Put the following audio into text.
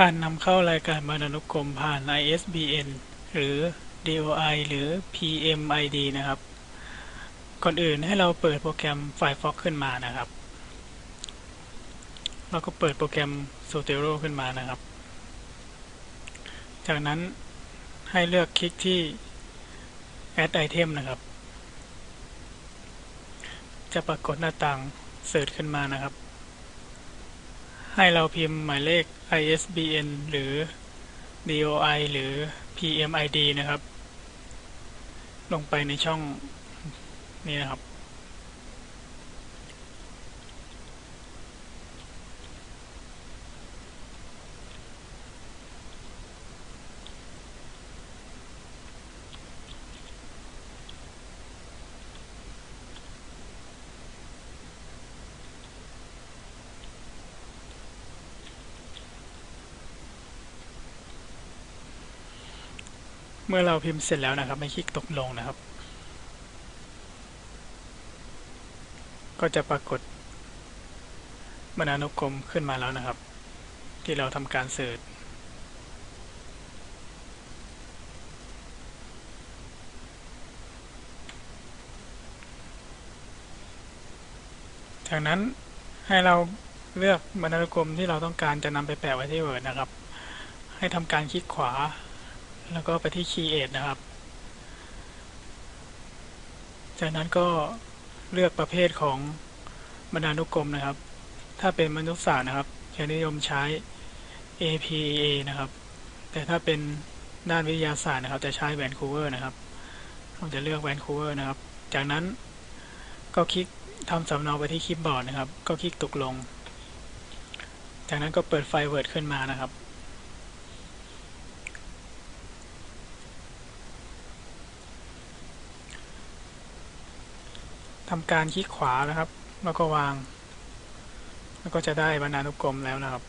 การนำเข้ารายการบรรณานุกรมผ่าน ISBN หรือ DOI หรือ PMID นะครับ ก่อนอื่นให้เราเปิดโปรแกรม Firefox ขึ้นมานะครับ เราก็เปิดโปรแกรม Zotero ขึ้นมานะครับ จากนั้นให้เลือกคลิกที่ Add Item นะครับ จะปรากฏหน้าต่างเสิร์ชขึ้นมานะครับ ให้เราพิมพ์หมายเลข ISBN หรือ DOI หรือ PMID นะครับ ลงไปในช่องนี้นะครับ เมื่อเราพิมพ์เสร็จแล้วนะครับให้คลิกตกลงนะครับ ก็จะปรากฏบรรณานุกรมขึ้นมาแล้วนะครับ ที่เราทำการเสิร์ชจากนั้นให้เราเลือกบรรณานุกรมที่เราต้องการจะนำไปแปะไว้ที่ Word นะครับ ให้ทำการคลิกขวา แล้วก็ไปที่ Create นะครับ จากนั้นก็เลือกประเภทของบรรณานุกรมนะครับ ถ้าเป็นมนุษยศาสตร์นะครับจะนิยมใช้ APA นะครับ แต่ถ้าเป็นด้านวิทยาศาสตร์นะครับ จะใช้แวนคูเวอร์นะครับ เราจะเลือกแวนคูเวอร์นะครับ จากนั้นก็คลิกทำสำเนาไปที่คีย์บอร์ดนะครับ ก็คลิกตกลง จากนั้นก็เปิดไฟล์ Word ขึ้นมานะครับ ทำการคลิกขวานะครับ แล้วก็วาง แล้วก็จะได้บรรณานุกรมแล้วนะครับ